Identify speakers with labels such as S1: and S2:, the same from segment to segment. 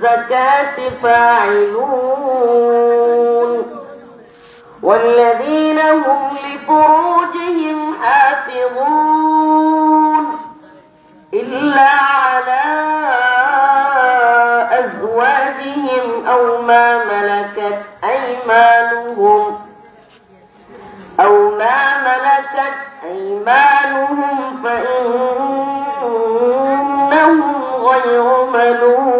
S1: للزكاة فاعلون. والذين هم لفروجهم حافظون. إلا على أزواجهم أو ما ملكت أيمانهم. أو ما ملكت أيمانهم فإنهم غير ملومين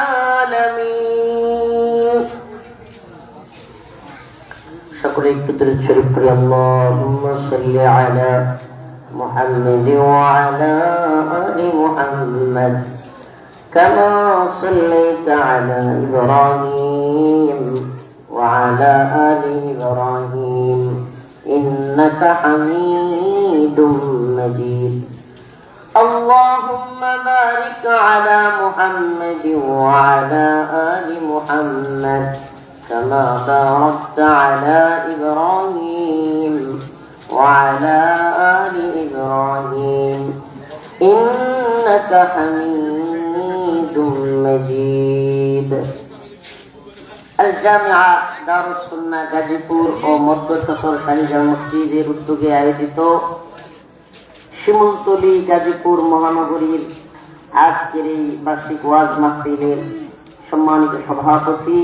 S1: شكر الكتر الشريف اللهم صل على محمد وعلى آل محمد. كما صليت على إبراهيم وعلى آل إبراهيم. إنك حميد مجيد. اللهم بارك على محمد وعلى آل محمد. كما باركت على إبراهيم وعلى آل إبراهيم إنك حميد مجيد الجامعة دار السنة গাজীপুর ও মধ্য শহর খালিজা মসজিদের উদ্যোগে আয়োজিত শিমুলতলি গাজীপুর মহানগরীর আজকের এই বার্ষিক ওয়াজ মাহফিলের সম্মানিত সভাপতি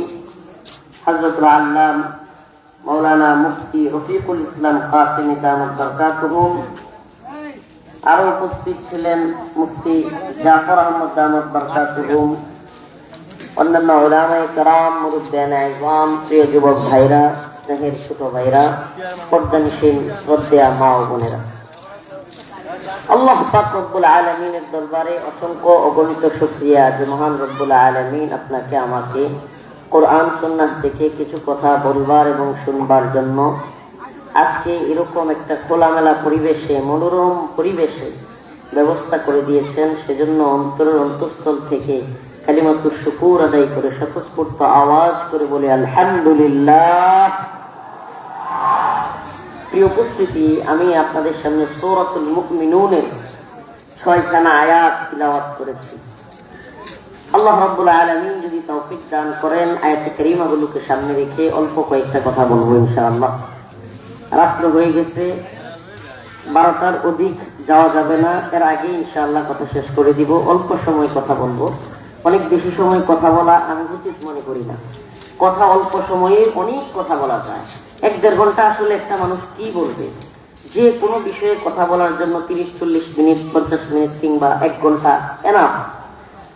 S1: হজরত আল্লাহ মৌলানা মুফতি রফিকুল ইসলাম কাসিম ইদামত বরকাতুহুম আরও উপস্থিত ছিলেন মুফতি জাফর আহমদ দামত বরকাতুহুম অন্যান্য ওলামাই কারাম মুরুদ্দান আইজাম, প্রিয় যুবক ভাইরা, স্নেহের ছোট ভাইরা পর্দানশীল শ্রদ্ধা মা ও বোনেরা। আল্লাহ পাক রব্বুল আলমিনের দরবারে অসংখ্য অগণিত শুক্রিয়া যে মহান রব্বুল আলমিন আপনাকে আমাকে কোরআন সন্ন্যাস থেকে কিছু কথা বলবার এবং শুনবার জন্য আজকে এরকম একটা খোলামেলা পরিবেশে, মনোরম পরিবেশে ব্যবস্থা করে দিয়েছেন। সেজন্য অন্তরের অন্তঃস্থল থেকে কালিমাত্র শুকুর আদায় করে, স্বতঃস্ফূর্ত আওয়াজ করে বলে, আলহামদুলিল্লাহ। প্রিয় উপস্থিতি, আমি আপনাদের সামনে সৌরতুল মুকমিনুনের ছয়খানা আয়াত করেছি। আল্লাহ রাব্বুল আলামিন যদি তৌফিক দান করেন, আয়াতে কারিমাগুলোকে সামনে রেখে অল্প কয়েকটা কথা বলব ইনশাআল্লাহ। রাত্র হয়ে গেছে, বারোটার অধিক যাওয়া যাবে না। এর আগে ইনশাআল্লাহ কথা শেষ করে দিব, অল্প সময় কথা বলব। অনেক বেশি সময় কথা বলা আমি উচিত মনে করি না। কথা অল্প সময়ে অনেক কথা বলা যায়। এক দেড় ঘণ্টা আসলে একটা মানুষ কি বলবে? যে কোনো বিষয়ে কথা বলার জন্য তিরিশ চল্লিশ মিনিট, পঞ্চাশ মিনিট কিংবা এক ঘণ্টা এনাফ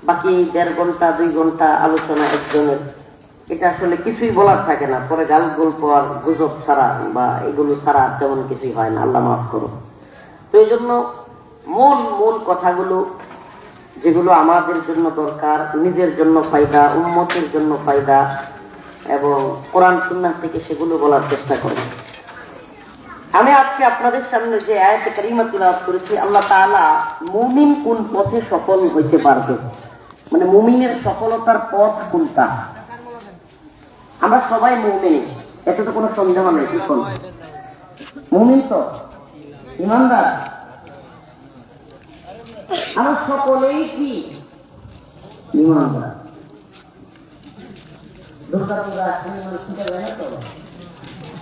S1: বাকি দেড় ঘণ্টা, দুই ঘণ্টা আলোচনা একজনের। এটা আসলে কিছুই বলার থাকে না। পরে গাল গল্প আর গুজব ছাড়া বা এগুলো ছাড়া তেমন কিছুই হয় না। আল্লাহ মাফ করো তো এই জন্য মূল মূল কথাগুলো যেগুলো আমাদের জন্য দরকার, নিজের জন্য ফায়দা উন্মতের জন্য ফায়দা এবং কোরআন, সুন্নাহ থেকে সেগুলো বলার চেষ্টা করব। আমি আজকে আপনাদের সামনে যে আয়াতে কারিমা তিলাওয়াত করেছি, আল্লাহ তালা মুমিন কোন পথে সফল হইতে পারবে? মানে মুমিনের সফলতার পথ কোনটা? আমরা সবাই মুমিন। এতে তো কোনো সন্দেহ নেই, কি কোন মুমিন তো? ইমানদার? আমরা সকলেই কি? ইমানদার।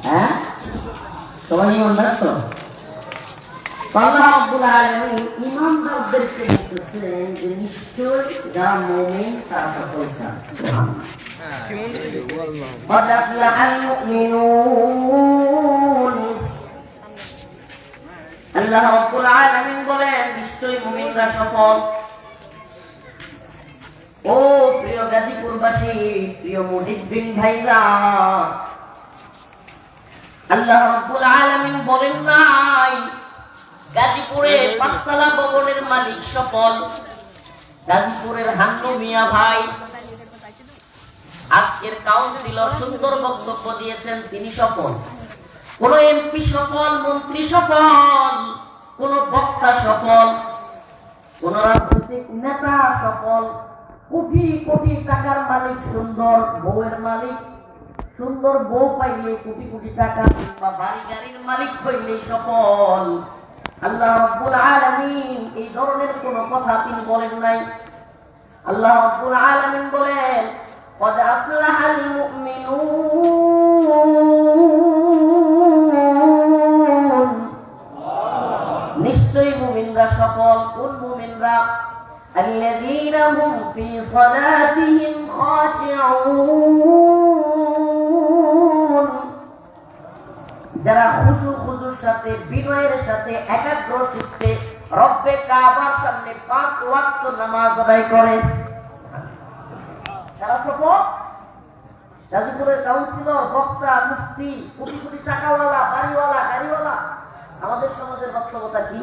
S1: হ্যাঁ? সবাই ইমানদার তো? আল্লাহ রাব্বুল আলামিন ইমানদারদেরকে বলতেছেন যে নিশ্চয় যারা মুমিন তারা সফল قد أفلح المؤمنون আল্লাহ রব্বুল আলামিন বলেন নিশ্চয়ই মুমিনরা সফল ও প্রিয় গাজীপুরবাসী প্রিয় মুহিদ্দিন ভাইরা আল্লাহ রব্বুল আলামিন বলেন নাই গাজীপুরে পাঁচতলা ভবনের মালিক সফল। গাজীপুরের হান্নু মিয়া ভাই। আজকের কাউন্সিলর সুন্দর বক্তব্য দিয়েছেন তিনি সফল। কোন এমপি সফল মন্ত্রী সফল কোন বক্তা সফল কোন রাজনৈতিক নেতা সফল। কোটি কোটি টাকার মালিক সুন্দর বউয়ের মালিক। সুন্দর বউ পাইলে কোটি কোটি টাকা বা বাড়ি গাড়ির মালিক হইলেই সফল। আল্লাহ রব্বুল আলামিন এই ধরনের কোন কথা তিনি বলেন নাই আল্লাহ রব্বুল আলামিন বলেন قد أفلح المؤمنون নিশ্চয়ই মুমিনরা সফল কোন মুমিনরা الذين هم في صلاتهم خاشعون যারা খুশু খুজুর সাথে, বিনয়ের সাথে, একাগ্র চিত্তে রব্বে কাবার সামনে পাঁচ ওয়াক্ত নামাজ আদায় করে। সফল গাজীপুরের কাউন্সিলর বক্তা, মুফতি, কোটি কোটি টাকাওয়ালা, বাড়িওয়ালা, গাড়িওয়ালা, আমাদের সমাজের বাস্তবতা কি?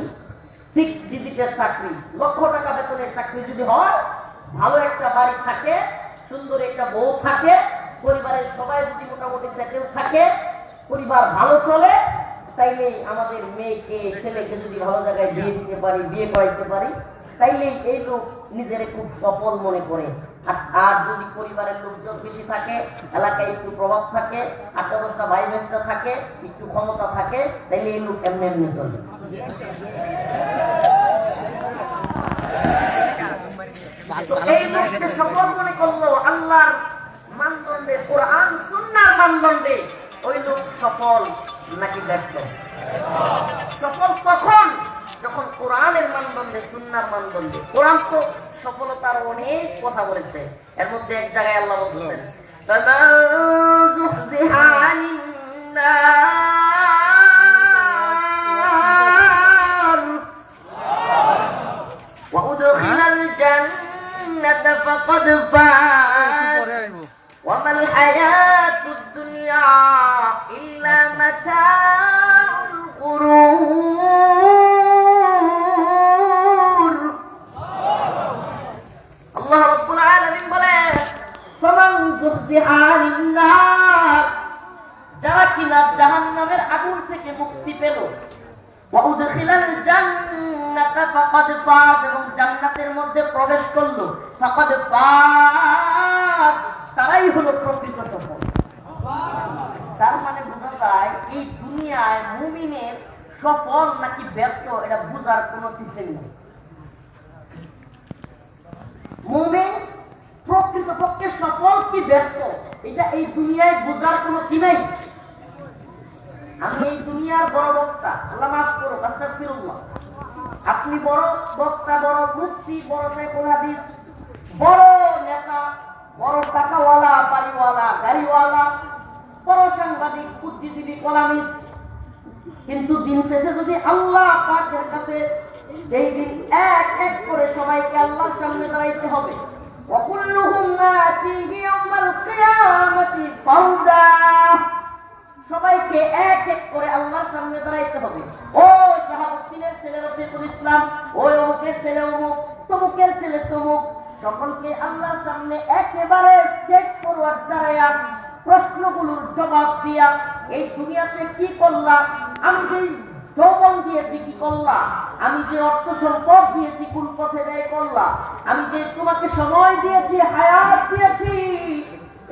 S1: সিক্স ডিজিটের চাকরি, লক্ষ টাকা বেতনের চাকরি যদি হয়, ভালো একটা বাড়ি থাকে, সুন্দর একটা বউ থাকে, পরিবারের সবাই যদি মোটামুটি সেটেল থাকে, পরিবার ভালো চলে তাইলে আমাদের মেয়েকে, ছেলেকে যদি ভালো জায়গায় বিয়ে দিতে পারি, বিয়ে করাইতে পারি, তাইলে এই লোক নিজের খুব সফল মনে করে। আর যদি পরিবারের লোকজন বেশি থাকে, এলাকায় একটু প্রভাব থাকে আটটা দশটা ভাই বেসটা থাকে, একটু ক্ষমতা থাকে, তাইলে এই লোক এমনি এমনি চলে। এই লোককে সফল মনে করল আল্লাহর মানদণ্ডে, কোরআন, সুন্নার মানদণ্ডে, ওই লোক সফল। নাকি ব্যর্থ সফল কখন যখন কোরআনের মানদণ্ডে সুন্নার মানদণ্ডে কোরআন তো সফলতার অনেক কথা বলেছে এর মধ্যে এক জায়গায় আল্লাহ বলতেছেন فَمَن زُحْزِحَ عَنِ النَّارِ وأدخل الجنة فقد فاز وما الحياة الدنيا প্রবেশ করল তারাই হলো প্রকৃত সফল। তার মানে বোঝা যায়, এই দুনিয়ায় মুমিনের সফল নাকি ব্যর্থ, এটা বোঝার কোন সিস্টেম নেই। মুমিন প্রকৃত পক্ষে সফল কি ব্যর্থ, এটা এই দুনিয়ায় বোঝার কোন কি নেই। আমি এই দুনিয়ার বড় বক্তা, আল্লাহ মাফ করো কাস্তাফিরুল্লাহ আপনি বড় বক্তা বড় মুফতি বড় শেখুল হাদিস বড় নেতা বড় টাকাওয়ালা বাড়িওয়ালা গাড়িওয়ালা বড় সাংবাদিক বুদ্ধিজীবী কলামিস্ট কিন্তু দিন শেষে যদি আল্লাহ পাকের কাছে যেই দিন এক এক করে সবাইকে আল্লাহর সামনে দাঁড়াইতে হবে وكلهم ناتيه يوم القيامة فردا সবাইকে এক এক করে আল্লাহর সামনে দাঁড়াইতে হবে। ও শাহাবুদ্দিনের ছেলে রফিকুল ইসলাম, ওই অমুকের ছেলে অমুক, তমুকের ছেলে তমুক, সকলকে আল্লাহর সামনে একেবারে স্টেট ফরওয়ার্ড দাঁড়াইয়া প্রশ্নগুলোর জবাব দিয়া, এই দুনিয়াতে কি করলা? আমি যে যৌবন দিয়েছি কি করলা? আমি যে অর্থ সম্পদ দিয়েছি কোন পথে ব্যয় করলা? আমি যে তোমাকে সময় দিয়েছি, হায়াত দিয়েছি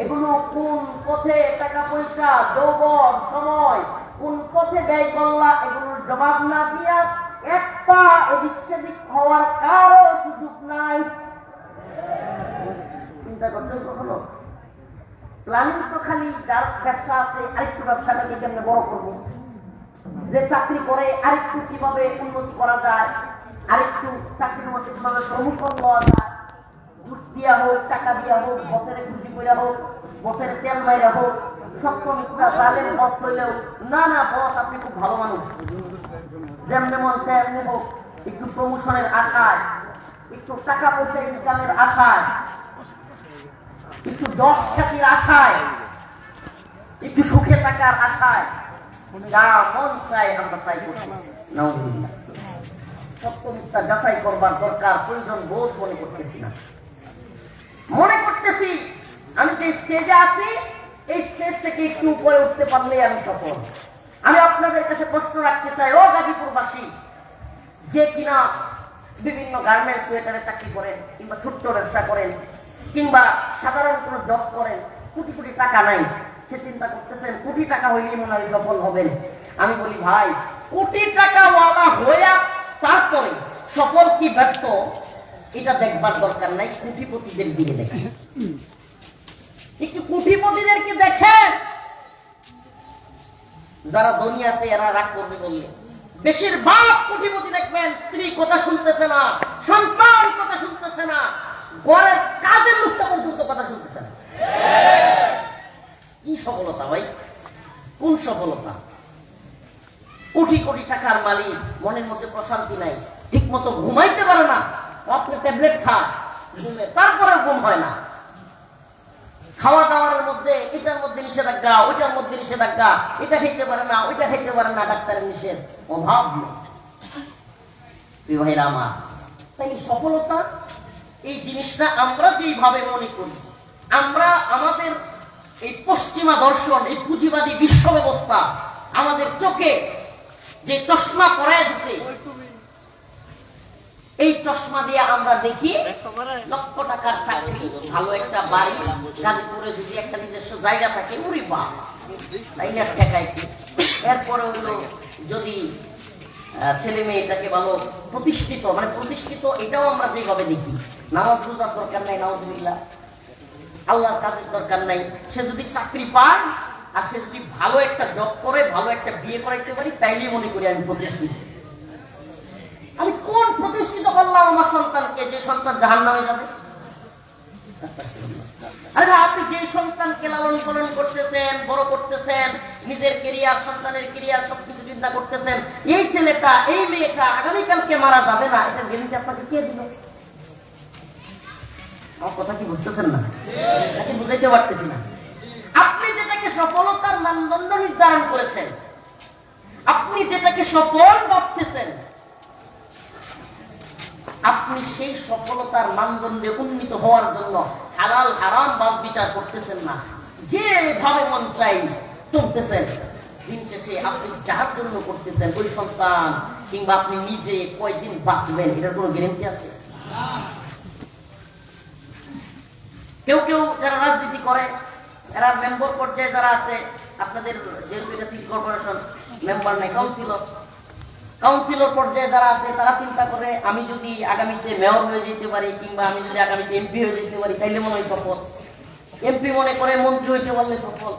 S1: এগুলো কোন পথে টাকা পয়সা, যৌবন, সময়, কোন পথে ব্যয় করলা, এগুলোর জবাব না দিয়া এক পা এদিক সেদিক হওয়ার কারও সুযোগ নাই। চিন্তা প্ল্যানিং তো খালি যার ব্যবসা আছে, আরেকটু ব্যবসাটাকে কেমনে বড় করব? যে চাকরি করে আরেকটু কীভাবে উন্নতি করা যায়, আরেকটু চাকরির মধ্যে কীভাবে প্রমোশন দেওয়া যায়, ঘুষ দিয়া হোক, টাকা দিয়া হোক, বছরে বসের তেল মাইরা হোক একটু দশ খ্যাতির আশায়, একটু সুখে থাকার আশায়, যা মন চায় আমরা তাই সত্য মিথ্যা যাচাই করবার দরকার, প্রয়োজন বোধ মনে করতেছি না। যে স্টেজে আছি, এই স্টেজ থেকে একটু উপরে উঠতে পারলেই আমি সফল। আমি আপনাদের কাছে প্রশ্ন রাখতে চাই, ও গাজীপুরবাসী, যে কিনা বিভিন্ন গার্মেন্টস সোয়েটারে চাকরি করেন, কিংবা ছোট্ট ব্যবসা করেন, কিংবা সাধারণ কোনো জব করেন, কোটি কোটি টাকা নাই, সে চিন্তা করতেছেন, কোটি টাকা হইলে মনে হয় সফল হবেন। আমি বলি, ভাই, কোটি টাকাওয়ালা হইয়া তারপরে সফল কি ব্যর্থ? এটা দেখবার দরকার নাই, কোটিপতিদের দিকে দেখেন যারা ধনী আছে, এরা রাগ করবে বললে। বেশিরভাগ দেখবেন, স্ত্রী কথা শুনতেছে না, সন্তান কথা শুনতেছে না কাজের লোকটা পর্যন্ত কথা শুনতেছে না। কি সফলতা ভাই? কোন সফলতা? কোটি কোটি টাকার মালিক, মনের মধ্যে প্রশান্তি নাই ঠিক মতো ঘুমাইতে পারে না রাত্রে ট্যাবলেট খায়, ঘুমে তারপরে ঘুম হয় না। খাওয়া দাওয়ার মধ্যে, এটার মধ্যে নিষেধাজ্ঞা, ওইটার মধ্যে নিষেধাজ্ঞা, এটা খেতে পারে না, ওইটা খেতে পারে না, ডাক্তারের নিষেধ অভাব। প্রিয় তাই সফলতা, এই জিনিসটা আমরা যেইভাবে মনে করি, আমরা আমাদের এই পশ্চিমা দর্শন, এই পুঁজিবাদী বিশ্ব ব্যবস্থা, আমাদের চোখে যে চশমা পরায় দিছে এই চশমা দিয়ে আমরা দেখি লক্ষ টাকার চাকরি, ভালো একটা বাড়ি, গাজীপুরে যদি একটা নিজস্ব জায়গা থাকে উরি বা তাইলে এরপরে হলো যদি ছেলে মেয়েটাকে ভালো প্রতিষ্ঠিত মানে প্রতিষ্ঠিত এটাও আমরা যেভাবে দেখি। নামাজ রোজার দরকার নাই নামাজুবিল্লাহ আল্লাহর কাজের দরকার নাই। সে যদি চাকরি পায়, আর সে যদি ভালো একটা জব করে, ভালো একটা বিয়ে করাইতে পারি তাইলেই মনে করি আমি প্রতিষ্ঠিত। আমি কোন প্রতিষ্ঠিত করলাম আমার সন্তানকে? যে সন্তান জাহান নামে যাবে আপনি যে সন্তানকে লালন পালন করতেছেন, বড় করতেছেন, নিজের কেরিয়ার সন্তানের কেরিয়ার সবকিছু চিন্তা করতেছেন, এই ছেলেটা, এই মেয়েটা আগামীকালকে মারা যাবে না, এটা আপনাকে কে দিল আমার কথা কি বুঝতেছেন না? নাকি বুঝাইতে পারতেছি না? আপনি যেটাকে সফলতার মানদণ্ড নির্ধারণ করেছেন, আপনি যেটাকে সফল ভাবতেছেন আপনি সেই সফলতার মানদণ্ডে উন্নীত হওয়ার জন্য হালাল, হারাম বাদ বিচার করতেছেন না। যেভাবে মন চাই চলতেছেন। দিন শেষে আপনি যার জন্য করতেছেন, ওই সন্তান, কিংবা আপনি নিজে কয়দিন বাঁচবেন, এটার কোনো গ্যারেন্টি আছে? কেউ কেউ যারা রাজনীতি করে এরা মেম্বার পর্যায়ে যারা আছে, আপনাদের যেহেতু এটা সিটি কর্পোরেশন মেম্বার নাই কাউন্সিলর কাউন্সিলর পর্যায়ে যারা আছে, তারা চিন্তা করে, আমি যদি আগামীতে মেয়র হয়ে যেতে পারি কিংবা আমি যদি আগামীতে এমপি হয়ে যেতে পারি, তাইলে মনে হয় সফল। এমপি মনে করে মন্ত্রী হইতে পারলে সফল।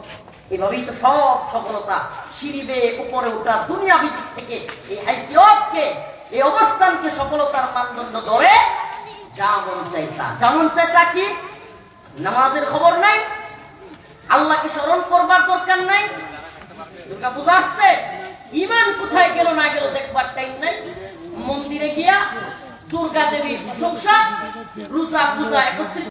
S1: এভাবেই তো সব সফলতা সিঁড়িবে উপরে ওঠা দুনিয়া ভিত্তিক থেকে এই হাইসিয়তকে এই অবস্থানকে সফলতার মানদণ্ড ধরে যা মন চাই তা। চাই তা কি? নামাজের খবর নাই, আল্লাহকে স্মরণ করবার দরকার নাই। দুর্গা পূজা আসছে ইমান কোথায় গেল না গেল দেখবার টাইম নাই। মন্দিরে গিয়া দুর্গা দেবীর প্রশংসা রোজা পূজা একত্রিত